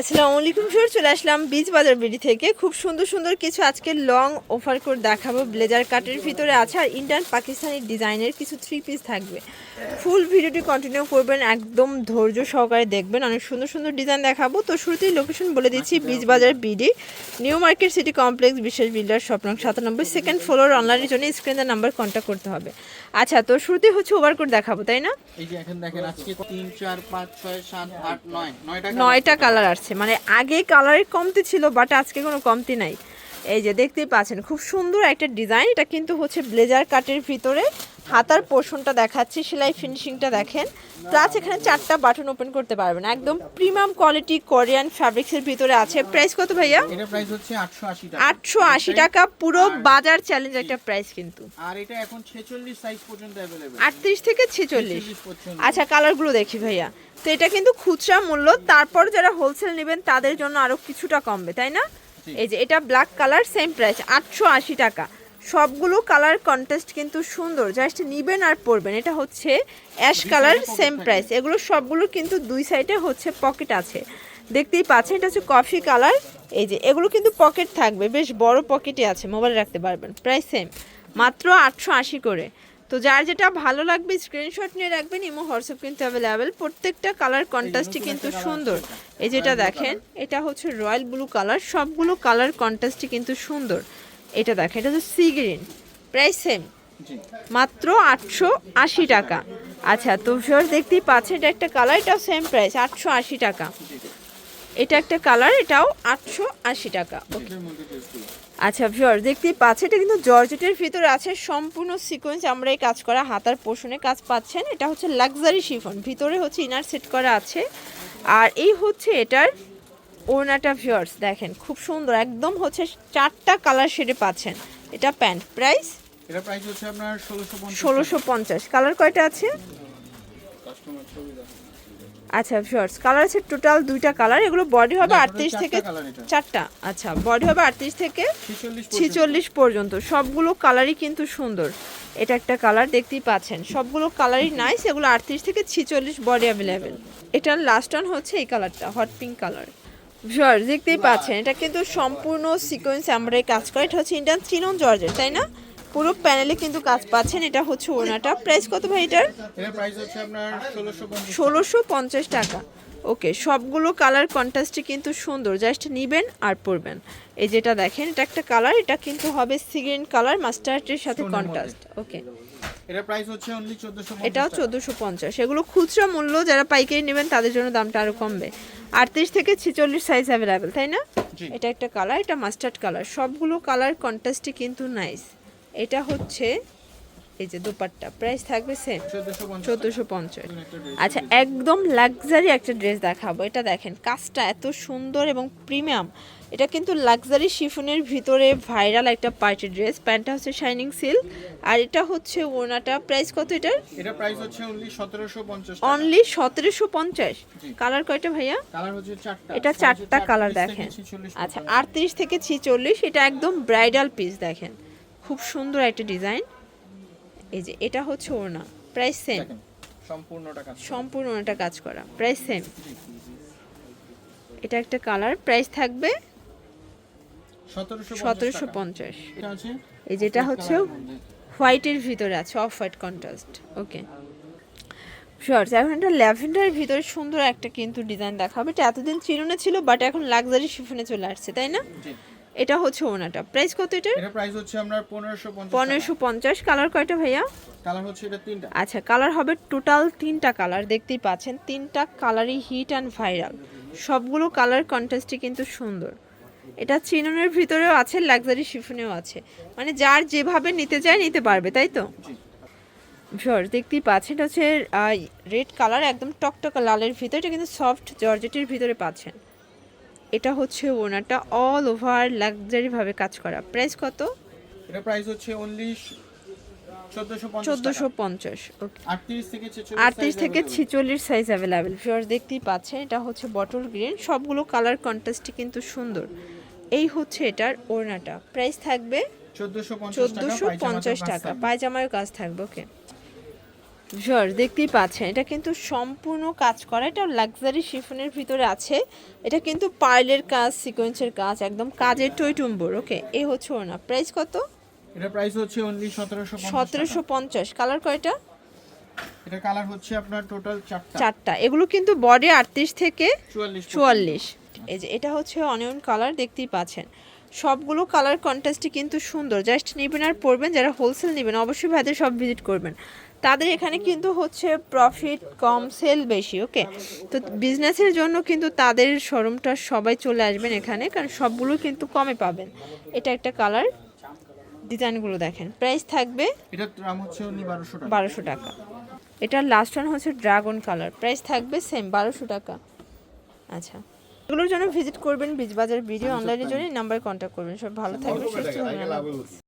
আসসালামু আলাইকুম স্যার চলে আসলাম বীজ বাজার বিডি থেকে। খুব সুন্দর সুন্দর কিছু আজকে লং অফার করে দেখাবো। ব্লেজার কাটের ভিতরে আছে আর ইন্ডিয়ান পাকিস্তানি ডিজাইনের কিছু থ্রি পিস থাকবে। ফুল ভিডিওটি কন্টিনিউ করবেন একদম ধৈর্য সহকারে দেখবেন। অনেক সুন্দর সুন্দর ডিজাইন দেখাবো। তো শুরুতেই লোকেশন বলে দিচ্ছি Beej Bazar BD. New Market City Complex বিশেষ বিল্ডার স্বপ্ন সাতানব্বই। সেকেন্ড ফ্লোর অনলাইনের জন্য স্ক্রিনের নাম্বার কন্ট্যাক্ট করতে হবে। আচ্ছা তো শুরুতেই হচ্ছে ওভার কোড দেখাবো তাই না? এই যে এখন দেখেন আজকে তিন চার পাঁচ ছয় সাত আট নয়। নয়টা কালার আসছে। মানে আগে কালারের কমতি ছিল বাট আজকে কোনো কমতি নাই। এই যে দেখতেই পাচ্ছেন খুব সুন্দর একটা ডিজাইন। এটা কিন্তু হচ্ছে ব্লেজার কাটের ভিতরে। হাতার পোর্শনটা দেখাচ্ছি সেলাই ফিনিশিংটা দেখেন। প্লাস এখানে চারটা বাটন ওপেন করতে পারবেন। একদম প্রিমিয়াম কোয়ালিটি কোরিয়ান ফ্যাব্রিক্সের ভিতরে আছে। প্রাইস কত ভাইয়া? এটা প্রাইস হচ্ছে আটশো আশি টাকা। আটশো আশি টাকা। পুরো বাজার চ্যালেঞ্জ একটা প্রাইস কিন্তু। আর এটা এখন ছেচল্লিশ সাইজ পর্যন্ত অ্যাভেলেবেল আটত্রিশ থেকে ছেচল্লিশ। পর্যন্ত। আচ্ছা কালারগুলো দেখি ভাইয়া। তো এটা কিন্তু খুচরা মূল্য। তারপর যারা হোলসেল নেবেন তাদের জন্য আরও কিছুটা কমবে তাই না। এই যে এটা ব্ল্যাক কালার সেম প্রাইস আটশো আশি টাকা। সবগুলো কালার কন্টেস্ট কিন্তু সুন্দর জাস্ট নিবেন আর পরবেন। এটা হচ্ছে অ্যাশ কালার সেম প্রাইস এগুলো সবগুলো কিন্তু দুই সাইডে হচ্ছে পকেট আছে। দেখতেই পাচ্ছেন এটা হচ্ছে কফি কালার এই যে এগুলো কিন্তু পকেট থাকবে বেশ বড় পকেটে আছে মোবাইল রাখতে পারবেন। প্রাইস সেম মাত্র আটশো আশি করে। তো যার যেটা ভালো লাগবে স্ক্রিনশট নিয়ে রাখবেন ইমো হোয়াটসঅ্যাপ কিন্তু অ্যাভেলেবেল প্রত্যেকটা কালার কন্ট্রাস্টই কিন্তু সুন্দর। এই যেটা দেখেন এটা হচ্ছে রয়্যাল ব্লু কালার সবগুলো কালার কন্ট্রাস্টই কিন্তু সুন্দর। এটা দেখেন এটা হচ্ছে সি গ্রিন প্রাইস সেম জি। মাত্র আটশো আশি টাকা। আচ্ছা তো ভিউয়ার দেখতেই পাচ্ছেন এটা একটা কালার এটাও সেম প্রাইস আটশো আশি টাকা। এটা একটা কালার এটাও আটশো আশি টাকা। ড্রেসগুলো আচ্ছা ভিউয়ার দেখতেই পাচ্ছেন এটা কিন্তু জর্জেটের ভিতরে আছে সম্পূর্ণ সিকোয়েন্স আমরা এই কাজ করা হাতার পোষণে কাজ পাচ্ছেন। এটা হচ্ছে লাক্সারি শিফন ভিতরে হচ্ছে ইনার সেট করা আছে। আর এই হচ্ছে এটার ওড়নাটা ভিউয়ার্স দেখেন খুব সুন্দর। একদম হচ্ছে চারটা কালার শেডে পাচ্ছেন। এটা প্যান্ট প্রাইস এটা প্রাইস হচ্ছে আপনার ষোলোশো পঞ্চাশ কালার কয়টা আছে? আচ্ছা ভিউয়ার্স কালার আছে টোটাল দুইটা কালার এগুলো বডি হবে না, total আটত্রিশ থেকে। চারটা। আচ্ছা বডি হবে আটত্রিশ থেকে ছেচল্লিশ পর্যন্ত। সবগুলো কালারই কিন্তু সুন্দর। এটা একটা কালার দেখতেই পাচ্ছেন। সবগুলো কালারই নাইস এগুলো আটত্রিশ থেকে ছিচল্লিশ বডি অ্যাভেলেবেল এটার লাস্ট অন হচ্ছে এই কালারটা হট পিঙ্ক কালার ভিউয়ার দেখতেই পাচ্ছেন এটা কিন্তু সম্পূর্ণ সিকোয়েন্স আমরা কাজ করা এটা হচ্ছে ইন্ডিয়ান চিনন জর্জের তাই না? পুরো প্যানেলে কিন্তু কাজ পাচ্ছেন। এটা হচ্ছে ওনাটা প্রাইস কত ভাই এটার? ষোলোশো পঞ্চাশ টাকা। ওকে সবগুলো কালার কন্ট্রাস্টই কিন্তু সুন্দর। জাস্ট নিবেন আর পরবেন। এই যেটা দেখেন এটা একটা কালার এটা কিন্তু হবে সিগ্রিন কালার মাস্টার্ডের সাথে কন্ট্রাস্ট ওকে এটা প্রাইস হচ্ছে অনলি চোদ্দশো এটাও চোদ্দোশো পঞ্চাশ। এগুলো খুচরা মূল্য যারা পাইকারি নেবেন তাদের জন্য দামটা আরও কমবে। আটত্রিশ থেকে ছেচল্লিশ সাইজ অ্যাভেলেবেল তাই না? এটা একটা কালার এটা মাস্টার্ড কালার সবগুলো কালার কন্ট্রাস্টই কিন্তু নাইস এটা হচ্ছে এই যে দুপাট্টা। প্রাইস থাকবে সেম চোদ্দশো পঞ্চাশ। আচ্ছা একদম লাক্সারি একটা ড্রেস দেখাবো। এটা দেখেন কাজটা এত সুন্দর এবং প্রিমিয়াম এটা কিন্তু লাক্সারি শিফনের ভিতরে ভাইরাল একটা পার্টি ড্রেস প্যান্টটা হচ্ছে শাইনিং সিল্ক আর এটা হচ্ছে ওনাটা প্রাইস কত এটার? এটা প্রাইস হচ্ছে অনলি সতেরোশো পঞ্চাশ অনলি সতেরোশো পঞ্চাশ। জি। কালার কয়টা ভাইয়া? কালার হচ্ছে চারটা। এটা চারটা কালার দেখেন। আচ্ছা পর্যন্ত। আটত্রিশ থেকে ছিচল্লিশ এটা একদম ব্রাইডাল পিস দেখেন। খুব সুন্দর একটা ডিজাইন। এই যে এটা হচ্ছে ওনা প্রাইস সেম দেখেন সম্পূর্ণটা কাজ সম্পূর্ণ ওনাটা কাজ করা প্রাইস সেম এটা একটা কালার প্রাইস থাকবে সতেরোশো পঞ্চাশ এই যেটা হচ্ছে হোয়াইটের ভিতরে আছে off white contrast okay shorts এখন একটা ল্যাভেন্ডারের ভিতরে সুন্দর একটা কিন্তু ডিজাইন দেখাবে। এটা এতদিন চিরুনে ছিল বাট এখন লাক্সারি শিফনে চলে আসছে তাই না? এটা হচ্ছে ওনাটা। প্রাইস কত এটা এটা প্রাইস হচ্ছে পঞ্চাশ পনেরোশো পঞ্চাশ। কালার কয়টা ভাইয়া? কালার হচ্ছে এটা তিনটা। আচ্ছা কালার হবে টোটাল তিনটা কালার দেখতেই পাচ্ছেন। তিনটা কালারই হিট অ্যান্ড ভাইরাল সবগুলো কালার কন্ট্রাস্টই কিন্তু সুন্দর। এটা চিননের ভিতরেও আছে লাক্সারি শিফনেও আছে। মানে যার যেভাবে নিতে চায় নিতে পারবে তাই তো? জর্জ দেখতেই পাচ্ছেন এটা হচ্ছে রেড কালার একদম টকটকা লালের ভিতরে এটা কিন্তু সফট জর্জেটের ভিতরে পাচ্ছেন। এটা হচ্ছে ওনাটা অল ওভার লাক্সারি ভাবে কাজ করা। প্রাইস কত? এটা প্রাইস হচ্ছে অনলি চোদ্দোশো পঞ্চাশ চোদ্দোশো পঞ্চাশ ওকে আটত্রিশ থেকে আটত্রিশ থেকে ছিচল্লিশ সাইজ অ্যাভেলেবেল ফিওর্স দেখতেই পাচ্ছেন এটা হচ্ছে বটল গ্রিন সবগুলো কালার কন্ট্রাস্টই কিন্তু সুন্দর। এই হচ্ছে এটার ওড়নাটা। প্রাইস থাকবে চোদ্দোশো পঞ্চাশ চোদ্দোশো পঞ্চাশ টাকা। পায়জামায় কাজ থাকবে ওকে জর দেখতেই পাচ্ছেন এটা কিন্তু সম্পূর্ণ কাজ করা এটা লাক্সারি শিফনের ভিতরে আছে। এটা কিন্তু পার্লের কাজ সিকোয়েন্সের কাজ একদম কাজের টইটুম্বর ওকে এ হচ্ছে ওনা প্রাইস কত? এটা প্রাইস হচ্ছে অনলি সতেরোশো সতেরোশো পঞ্চাশ। কালার কয়টা? এটা কালার হচ্ছে আপনার টোটাল চারটা। চারটা। এগুলো কিন্তু বডি আটত্রিশ থেকে চুয়াল্লিশ চুয়াল্লিশ। এই যে এটা হচ্ছে অনিয়ন কালার দেখতেই পাচ্ছেন। সবগুলো কালার কন্ট্রাস্টই কিন্তু সুন্দর। জাস্ট নেবেন আর পরবেন যারা হোলসেল নেবেন অবশ্যই ভাইদের সব ভিজিট করবেন। তাদের এখানে কিন্তু হচ্ছে প্রফিট কম সেল বেশি ওকে তো বিজনেসের জন্য কিন্তু তাদের শোরুমটা সবাই চলে আসবেন এখানে কারণ সবগুলো কিন্তু কমে পাবেন। এটা একটা কালার ডিজাইনগুলো দেখেন। প্রাইস থাকবে এটার দাম হচ্ছে অনলি বারোশো টাকা। বারোশো টাকা। এটার লাস্ট ওয়ান হচ্ছে ড্রাগন কালার প্রাইস থাকবে সেম বারোশো টাকা। আচ্ছা। এগুলোর জন্য ভিজিট করবেন বীজবাজার ভিডিও অনলাইনের জন্য নাম্বার কন্ট্যাক্ট করবেন। সব ভালো থাকবেন সুস্থ থাকবেন।